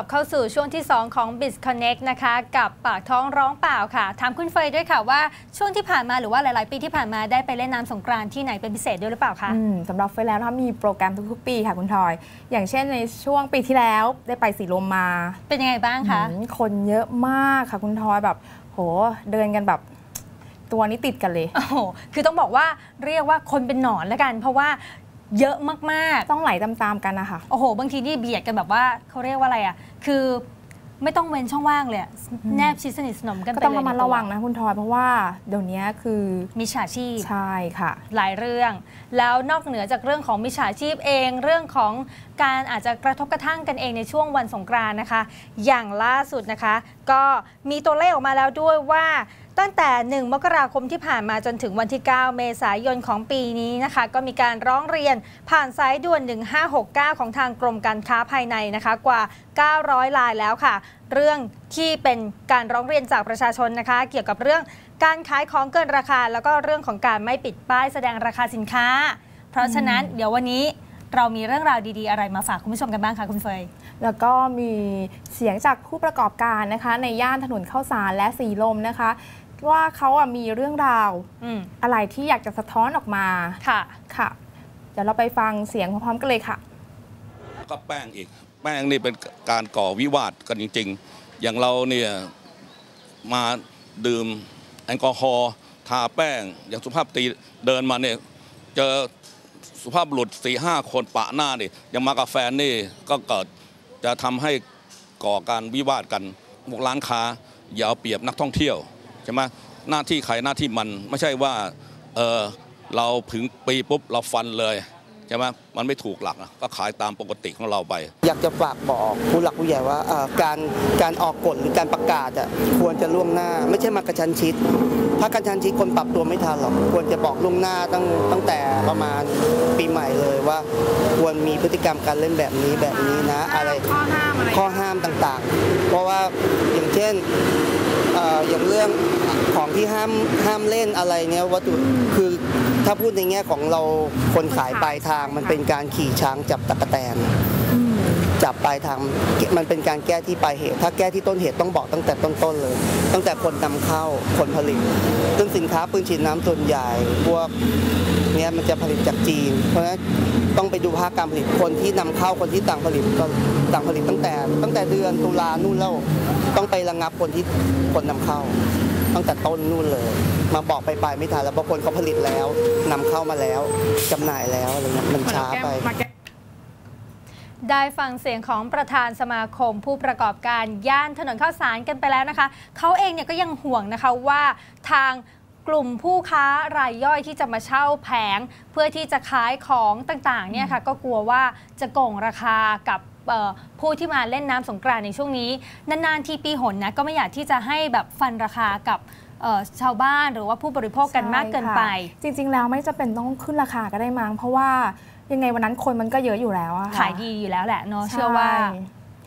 ลับเข้าสู่ช่วงที่ 2 ของ b i z Connect นะคะ กับปากท้องร้องเปล่าค่ะ ถามคุณเฟยด้วยค่ะว่าช่วงที่ผ่านมาหรือว่าหลาย ๆ ปีที่ผ่านมาได้ไปเล่นน้ำสงกรานต์ที่ไหนเป็นพิเศษด้วยหรือเปล่าคะอืมสำหรับเฟยแล้วนะคะมีโปรแกรมทุก ๆ ปีค่ะคุณทอย อย่างเช่นในช่วงปีที่แล้วได้ไปสีลมมา เป็นยังไงบ้างคะอืมคนเยอะมากค่ะคุณทอยแบบ โหเดินกันแบบตัวนี้ติดกันเลยโอ้โหคือต้องบอกว่าเรียกว่าคนเป็นหนอนแล้วกัน เพราะว่า เยอะมากต้องไหลตามๆกันนะคะๆ โอ้โห บางทีนี่เบียดกันแบบว่าเขาเรียกว่าอะไรอะ คือไม่ต้องเว้นช่องว่างเลยอะแนบชิดสนิทสนมกันไปก็เลยต้องระมัดระวังนะคุณทอยเพราะว่าเดี๋ยวนี้คือมิจฉาชีพ ใช่ค่ะ หลายเรื่อง แล้วนอกเหนือจากเรื่องของมิจฉาชีพเอง เรื่องของการอาจจะกระทบกระทั่งกันเองในช่วงวันสงกรานต์นะคะ อย่างล่าสุดนะคะ ก็มีตัวเลขออกมาแล้วด้วยว่า ตั้งแต่ 1 มกราคมที่ผ่านมาจนถึงวันที่ 9 เมษายนของปีนี้นะคะ ก็มีการร้องเรียนผ่านสายด่วน 1569 ของทางกรมการค้าภายในนะคะกว่า 900 ลายแล้วค่ะ เรื่องที่เป็นการร้องเรียนจากประชาชนนะคะ เกี่ยวกับเรื่องการขายของเกินราคา แล้วก็เรื่องของการไม่ปิดป้ายแสดงราคาสินค้า เพราะฉะนั้นเดี๋ยววันนี้เรามีเรื่องราวดีๆ อะไรมาฝากคุณผู้ชมกันบ้างคะคุณเฟย แล้วก็มีเสียงจากผู้ประกอบการนะคะในย่านถนนข้าวสารและสีลมนะคะ ว่าเขาอะมีเรื่องราวอืมอะไรที่อยากจะสะท้อนออกมาค่ะค่ะ เดี๋ยวเราไปฟังเสียงพร้อมๆกันเลยค่ะ ก็แป้งอีก แป้งนี่เป็นการก่อวิวาทกันจริง ๆ อย่างเราเนี่ยมาดื่มแอลกอฮอล์ทาแป้ง อย่างสุภาพสตรีเดินมาเนี่ยเจอสุภาพบุรุษสี่ห้าคนปะหน้านี่ยังมากับแฟนนี่ก็เกิด จะทำให้ก่อการวิวาทกันพวกร้านค้าอย่าเอาเปรียบนักท่องเที่ยวใช่ไหมหน้าที่ใครหน้าที่มันไม่ใช่ว่าเออเราถึงปีปุ๊บเราฟันเลย ใช่ไหมมันไม่ถูกหลักนะก็ขายตามปกติของเราไป อยากจะฝากบอกผู้หลักผู้ใหญ่ว่าการการออกกฎหรือการประกาศอะควรจะล่วงหน้า ไม่ใช่มากระชันชิดถ้ากระชันชิดคนปรับตัวไม่ทันหรอกควรจะบอกล่วงหน้าตั้งตั้งแต่ประมาณปีใหม่เลยว่า ควรมีพฤติกรรมการเล่นแบบนี้แบบนี้นะ อะไรข้อห้ามอะไรข้อห้ามต่างๆ เพราะว่าอย่างเช่น อย่างเรื่องของที่ห้ามห้ามเล่นอะไรเนี้ยวัตถุคือถ้าพูดในแง่ของเราคนขายปลายทางมันเป็นการขี่ช้างจับตะกแตนจับปลายทางมันเป็นการแก้ที่ปลายเหตุ ถ้าแก้ที่ต้นเหตุต้องบอกตั้งแต่ต้นๆเลย ตั้งแต่คนนำเข้าคนผลิต ซึ่งสินค้าปืนฉีดน้ำส่วนใหญ่พวกเนี้ยมันจะผลิตจากจีน เพราะฉะนั้น ต้องไปดูภาคการผลิตคนที่นำเข้าคนที่ต่างผลิตก็ต่างผลิตตั้งแต่ ตั้งแต่เดือนตุลานู่นแล้วต้องไประงับคนที่คนนำเข้า ตั้งแต่ต้นนู่นเลย มาบอกไปปลายไม่ทันแล้วบางคนเขาผลิตแล้วนำเข้ามาแล้วจำหน่ายแล้วอะไรเงี้ยมันช้าไปได้ฟังเสียงของประธานสมาคมผู้ประกอบการย่านถนนข้าวสารกันไปแล้วนะคะ เขาเองเนี่ยก็ยังห่วงนะคะว่าทาง กลุ่มผู้ค้ารายย่อยที่จะมาเช่าแผง เพื่อที่จะขายของต่างๆเนี่ยค่ะก็กลัวว่าจะโกงราคากับเอ่อผู้ที่มาเล่นน้ำสงกรานต์ในช่วงนี้ นานๆทีปีหนนะก็ไม่อยากที่จะให้แบบฟันราคากับเอ่อชาวบ้านหรือว่าผู้บริโภคกันมากเกินไปใช่ค่ะจริง ๆ แล้วไม่จะเป็นต้องขึ้นราคาก็ได้มั้งเพราะว่ายังไงวันนั้นคนมันก็เยอะอยู่แล้วอะค่ะขายดีอยู่แล้วแหละเนาะใเชื่อว่า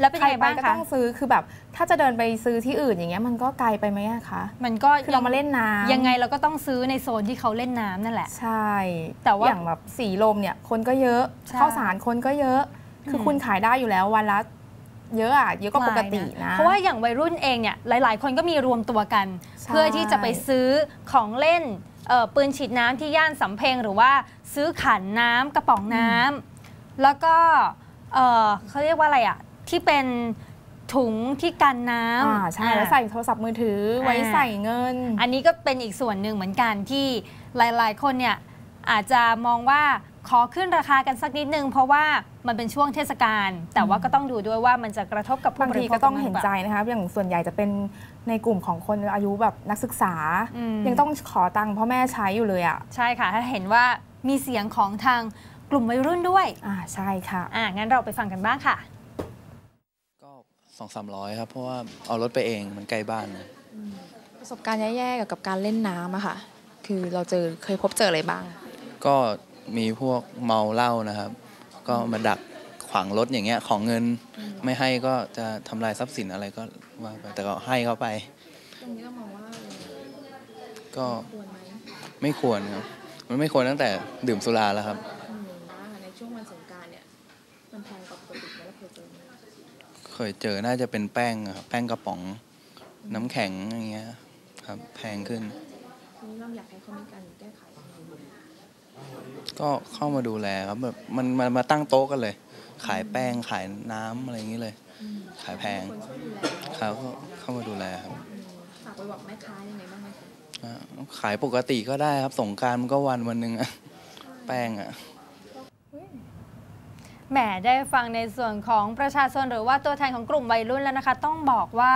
แล้วเป็นใครยังไงไปบ้างก็คะ ต้องซื้อคือแบบถ้าจะเดินไปซื้อที่อื่นอย่างเงี้ยมันก็ไกลไปไหมอะคะมันก็คือเรามาเล่นน้ำยังไงเราก็ต้องซื้อในโซนที่เขาเล่นน้ำนั่นแหละ ใช่แต่ว่าอย่างแบบสีลมเนี่ยคนก็เยอะใช่ข้าวสารคนก็เยอะ คืออม คุณขายได้อยู่แล้ววันละเยอะอะเยอะกว่าปกตินะ เพราะว่าอย่างวัยรุ่นเองเนี่ยหลาย ๆ คนก็มีรวมตัวกัน ใช่ เพื่อที่จะไปซื้อของเล่นเอ่อปืนฉีดน้ำที่ย่านสำเพ็งหรือว่าซื้อขันน้ำกระป๋องน้ำแล้วก็เอ่อเขาเรียกว่าอะไรอะ ที่เป็นถุงที่กันน้ำอ่าใช่อ่าแล้วใส่โทรศัพท์มือถือไว้อ่าใส่เงิน อันนี้ก็เป็นอีกส่วนหนึ่งเหมือนกันที่หลายๆ คนเนี่ยอาจจะมองว่าขอขึ้นราคากันสักนิดนึง เพราะว่ามันเป็นช่วงเทศกาลแต่ว่าก็ต้องดูด้วยว่ามันจะกระทบกับผู้บางบริทีโภคก็ต้องมากเห็นกว่าใจนะคะอย่างส่วนใหญ่จะเป็นในกลุ่มของคนอายุแบบนักศึกษาอืมยังต้องขอตังค์พ่อแม่ใช้อยู่เลยอะใช่ค่ะ ถ้าเห็นว่ามีเสียงของทางกลุ่มวัยรุ่นด้วยอ่าใช่ค่ะอ่างั้นเราไปฟังกันบ้างค่ะก็ สองสามร้อยครับ เพราะว่าเอารถไปเองมันใกล้บ้านนะประสบการณ์แย่ๆเกี่ยวกับการเล่นน้ำอะค่ะ คือเราเจอเคยพบเจออะไรบ้าง ก็มีพวกเมาเหล้านะครับ ก็มาดักขวางรถอย่างเงี้ยของเงินไม่ให้ก็จะทำลายทรัพย์สินอะไรก็ว่าไปแต่ก็ให้เขาไป ตรงนี้เรามองว่าก็ควรไหมไม่ควรครับ มันไม่ควรตั้งแต่ดื่มสุราแล้วครับ อืมว่าในช่วงวันสงกรารเนี่ ยมันแพงกว่าปกติไหมเราเคยเจอไหมเคยเจอน่าจะเป็นแป้งอะครับแป้งกระป๋องน้ำแข็งอย่างเงี้ยครับแพงขึ้นนี้เราอยากให้เขามีการแก้ไขก็เข้ามาดูแลครับแบบมันมามาตั้งโต๊ะกันเลย ขายแป้งขายน้ำอะไรอย่างนี้เลย ขายแพงคนช่วยดูแลครับก็เข้ามาดูแลครับฝากไปบอกแม่ค้ายังไงบ้างไหมคะอ่าขายปกติก็ได้ครับสงกรารมันก็วันวันหนึ่งอะแป้งอะ แหมได้ฟังในส่วนของประชาชนหรือว่าตัวแทนของกลุ่มวัยรุ่นแล้วนะคะ ต้องบอกว่า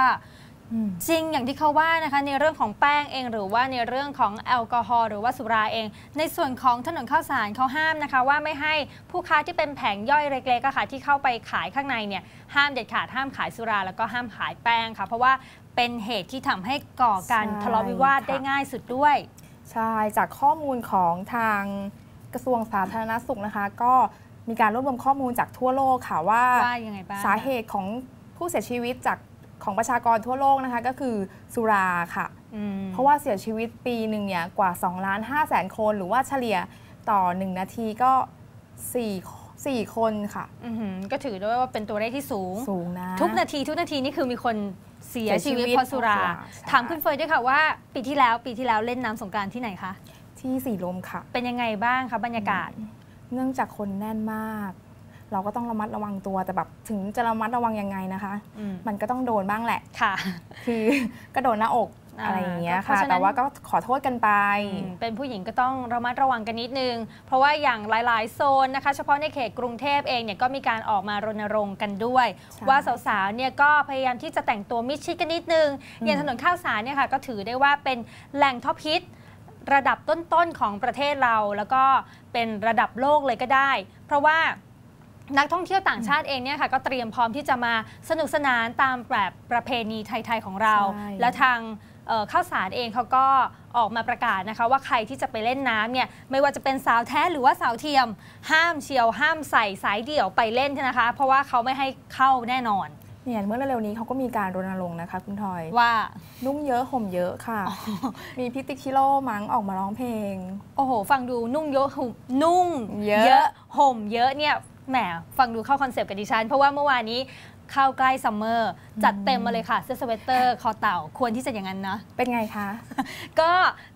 จริงอย่างที่เขาว่านะคะในเรื่องของแป้งเองหรือว่าในเรื่องของแอลกอฮอล์หรือว่าสุราเอง ในส่วนของถนนข้าวสารเขาห้ามนะคะ ว่าไม่ให้ผู้ค้าที่เป็นแผงย่อยเล็กๆอะค่ะที่เข้าไปขายข้างในเนี่ยห้ามเด็ดขาดห้ามขายสุราแล้วก็ห้ามขายแป้งค่ะเพราะว่าเป็นเหตุที่ทำให้ก่อการใช่ทะเลาะวิวาทค่ะได้ง่ายสุดด้วย ใช่จากข้อมูลของทางกระทรวงสาธารณสุขนะคะ ก็ มีการรวบรวมข้อมูลจากทั่วโลกค่ะว่าว่ายังไงบ้างสาเหตุของผู้เสียชีวิตจากของประชากรทั่วโลกนะคะก็คือสุราค่ะอืมเพราะว่าเสียชีวิตปีหนึ่งเนี่ยกว่า2ล้าน5แสนคน หรือว่าเฉลี่ยต่อ 1 นาทีก็ 4 4 คนค่ะอื้อหือก็ถือด้วยว่าเป็นตัวเลขที่สูงสูงนะทุกนาทีทุกนาทีนี่คือมีคนเสียเสียชีชีวิวิตตเพราะสุราเพราะสุราใช่ถามคุณเฟยด้วยค่ะว่า ปีที่แล้วปีที่แล้วเล่นน้ำสงกรารที่ไหนคะที่สีลมค่ะ เป็นยังไงบ้างคะบรรยากาศ เนื่องจากคนแน่นมาก เราก็ต้องระมัดระวังตัวแต่แบบถึงจะระมัดระวังยังไงนะคะอืมมันก็ต้องโดนบ้างแหละค่ะ คือกระโดดหน้าอกอ่าอะไรอย่างเงี้ยเพค่ะราะฉะนั้นแต่ว่าก็ขอโทษกันไปอืมเป็นผู้หญิงก็ต้องระมัดระวังกันนิดนึง เพราะว่าอย่างหลาย ๆ โซนนะคะ เฉพาะในเขตกรุงเทพเองเนี่ยก็มีการออกมารณรงค์กันด้วยใช่ว่าสาว ๆ เนี่ยก็พยายามที่จะแต่งตัวมิดชิดกันนิดนึง อย่างถนนข้าวสารเนี่ยค่ะก็ถือได้ว่าเป็นแหล่งท็อปฮิต ระดับต้นๆของประเทศเรา แล้วก็เป็นระดับโลกเลยก็ได้ เพราะว่านักท่องเที่ยวต่างชาติเองเนี่ยค่ะก็เตรียมพร้อมที่จะมาสนุกสนานตามแบบประเพณีไทย ๆ ของเราใช่และทางเอ่อข้าวสารเองเขาก็ออกมาประกาศนะคะว่าใครที่จะไปเล่นน้ำเนี่ยไม่ว่าจะเป็นสาวแท้หรือว่าสาวเทียม ห้ามเชียวห้ามใส่สายเดี่ยวไปเล่นนะคะ เพราะว่าเขาไม่ให้เข้าแน่นอน เนี่ยเมื่อเร็วๆนี้เขาก็มีการรณรงค์นะคะ คุณทอยว่านุ่งเยอะห่มเยอะค่ะ มีพิติกชิโร่มั้งออกมาร้องเพลง โอ้โห ฟังดูนุ่งเยอะห่มนุ่ง เยอะห่มเยอะเนี่ยแหมฟังดูเข้าคอนเซปต์กับดิฉัน เพราะว่าเมื่อวานนี้เข้าใกล้ซัมเมอร์จัดเต็มมาเลยค่ะ เสื้อสเวตเตอร์คอเต่าควรที่จะอย่างนั้นนะ เป็นไงคะ ก็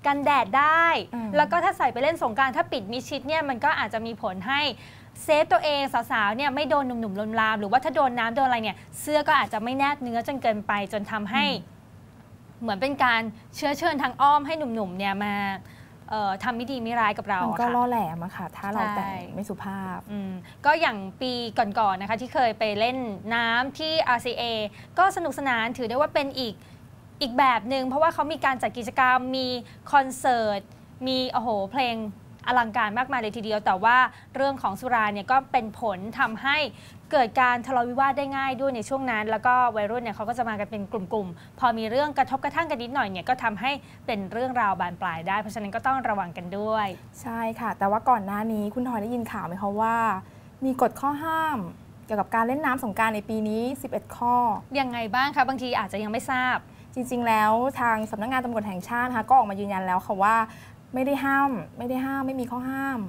กันแดดได้อืมแล้วก็ถ้าใส่ไปเล่นสงกรารถ้าปิดมิดชิดเนี่ยมันก็อาจจะมีผลให้ เซฟตัวเองสาวๆเนี่ยไม่โดนหนุ่มๆลวนลาม หรือว่าถ้าโดนน้ำโดนอะไรเนี่ยเสื้อก็อาจจะไม่แนบเนื้อจนเกินไปจนทำให้ เหมือนเป็นการเชื้อเชิญทางอ้อมให้หนุ่มๆเนี่ยมาเอ่อทำไม่ดีไม่ร้ายกับเรามันอะก็ค่ะล่อแหลมอะค่ะ ถ้าเราใช่แต่งไม่สุภาพอืมก็อย่างปีก่อนๆนะคะที่เคยไปเล่นน้ำที่ RCA ก็สนุกสนานถือได้ว่าเป็นอีกอีกแบบหนึ่งเพราะว่าเขามีการจัดกิจกรรมมีคอนเสิร์ต มีโอ้โหเพลง อลังการมากมายเลยทีเดียว แต่ว่าเรื่องของสุราเนี่ยก็เป็นผลทำให้เกิดการทะเลาะวิวาทได้ง่ายด้วยในช่วงนั้น แล้วก็วัยรุ่นเนี่ยเขาก็จะมากันเป็นกลุ่มๆ พอมีเรื่องกระทบกระทั่งกันนิดหน่อยเนี่ยก็ทำให้เป็นเรื่องราวบานปลายได้ เพราะฉะนั้นก็ต้องระวังกันด้วย ใช่ค่ะ แต่ว่าก่อนหน้านี้คุณทอยได้ยินข่าวไหมคะว่า มีกฎข้อห้ามเกี่ยวกับการเล่นน้ำสงกรารในปีนี้ 11 ข้อ ยังไงบ้างคะบางทีอาจจะยังไม่ทราบ จริง ๆ แล้วทางสำนักงานตำรวจแห่งชาตินะคะก็ออกมายืนยันแล้วค่ะว่า ไม่ได้ห้าม ไม่ได้ห้ามไม่มีข้อห้าม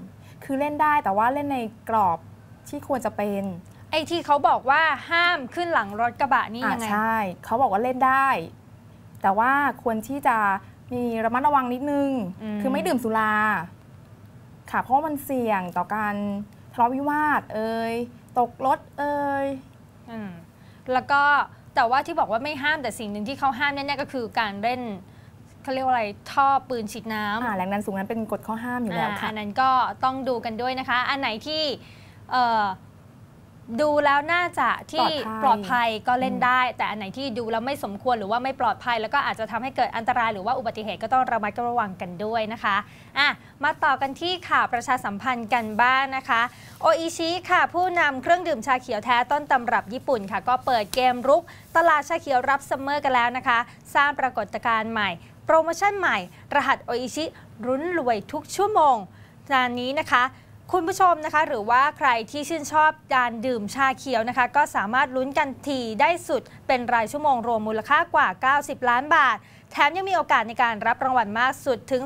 คือเล่นได้แต่ว่าเล่นในกรอบที่ควรจะเป็น ไอ้ที่เขาบอกว่าห้ามขึ้นหลังรถกระบะนี่อ่ายังไงใช่เขาบอกว่าเล่นได้ แต่ว่าควรที่จะมีระมัดระวังนิดนึงอืมคือไม่ดื่มสุราค่ะเพราะว่ามันเสี่ยงต่อการทะเลาะวิวาท เอ่ยตกรถเอ่ยอืมแล้วก็แต่ว่าที่บอกว่าไม่ห้ามแต่สิ่งหนึ่งที่เขาห้ามแน่ๆก็คือการเล่น เขาเรียกว่าอะไรท่อปืนฉีดน้ำอ่าแรงดันสูงนั้นเป็นกฎข้อห้ามอยู่แล้วอ่าค่ะอันนั้นก็ต้องดูกันด้วยนะคะ อันไหนที่เอ่อดูแล้วน่าจะที่ปปลลออดดภัภัยยก็เล่นได้ แต่อันไหนที่ดูแล้วไม่สมควรหรือว่าไม่ปลอดภัย แล้วก็อาจจะทำให้เกิดอันตรายหรือว่าอุบัติเหตุก็ต้องระมัดระวังกันด้วยนะคะอะมาต่อกันที่ข่าวประชาสัมพันธ์กันบ้างนะคะโออิชิค่ะ ผู้นำเครื่องดื่มชาเขียวแท้ต้นตำรับญี่ปุ่นค่ะ ก็เปิดเกมรุก ตลาดชาเขียวรับซัมเมอร์กันแล้วนะคะ สร้างปรากฏการณ์ใหม่ โปรโมชั่นใหม่ รหัสโออิชิรุ้นรวยทุกชั่วโมงงานนี้นะคะคุณผู้ชมนะคะ หรือว่าใครที่ชื่นชอบการดื่มชาเขียวนะคะ ก็สามารถลุ้นกันทีได้สุดเป็นรายชั่วโมงรวมมูลค่ากว่า 90 ล้านบาท แถมยังมีโอกาสในการรับรางวัลมากสุดถึง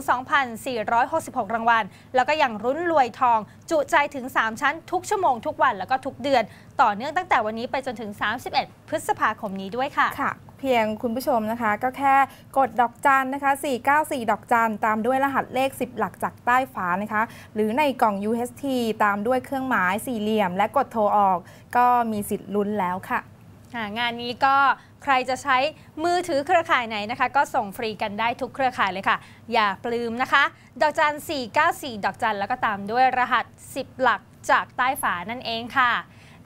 2,466 รางวัล แล้วก็ยังรุ้นรวยทอง จุใจถึง 3 ชั้นทุกชั่วโมงทุกวันแล้วก็ทุกเดือน ต่อเนื่องตั้งแต่วันนี้ไปจนถึง 31 พฤษภาคมนี้ด้วยค่ะคะ พียงคุณผู้ชมนะคะ ก็แค่กดดอกจันนะคะ 494 ดอกจันตามด้วยรหัสเลข 10 หลักจากใต้ฝานะคะ หรือในกล่อง UHT ตามด้วยเครื่องหมายสี่เหลี่ยม และกดโทรออก ก็มีสิทธิ์ลุ้นแล้วค่ะงานนี้ก็ใครจะใช้มือถือเครือข่ายไหนนะคะ ก็ส่งฟรีกันได้ทุกเครือข่ายเลยค่ะ อย่าปลืมนะคะ ดอกจัน 494 ดอกจันแล้วก็ตามด้วยรหัส 10 หลักจากใต้ฝานั่นเองค่ะ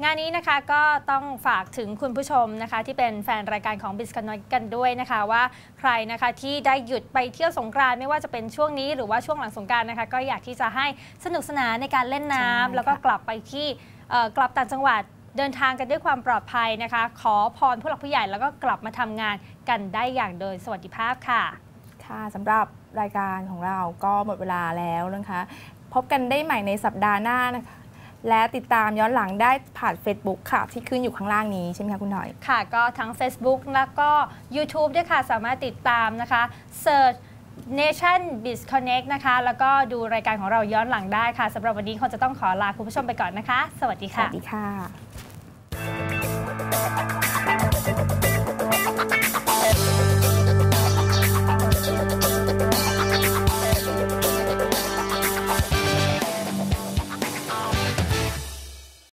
งานนี้นะคะก็ต้องฝากถึงคุณผู้ชมนะคะ ที่เป็นแฟนรายการของ b i z c o n n e c t กันด้วยนะคะว่าใครนะคะที่ได้หยุดไปเที่ยวสงกรานต์ไม่ว่าจะเป็นช่วงนี้หรือว่าช่วงหลังสงกรานต์นะคะ ก็อยากที่จะให้สนุกสนานในการเล่นน้ำใช่ค่ะแล้วก็กลับไปที่เอ่อกลับต่างจังหวัดเดินทางกันด้วยความปลอดภัยนะคะ ขอพรผู้หลักผู้ใหญ่แล้วก็กลับมาทำงานกันได้อย่างโดยสวัสดิภาพค่ะ ค่ะสำหรับรายการของเราก็หมดเวลาแล้วนะคะ พบกันได้ใหม่ในสัปดาห์หน้านะคะ และติดตามย้อนหลังได้ผ่าน Facebook ค่ะ ที่ขึ้นอยู่ข้างล่างนี้ใช่ไหมคะคุณหน่อย ค่ะ ก็ทั้ง Facebook แล้วก็ YouTube ด้วยค่ะ สามารถติดตามนะคะ Search Nation Biz Connect นะคะ แล้วก็ดูรายการของเราย้อนหลังได้ค่ะสำหรับวันนี้คงจะต้องขอลาคุณผู้ชมไปก่อนนะคะ สวัสดีสค่ะวัสดีค่ะ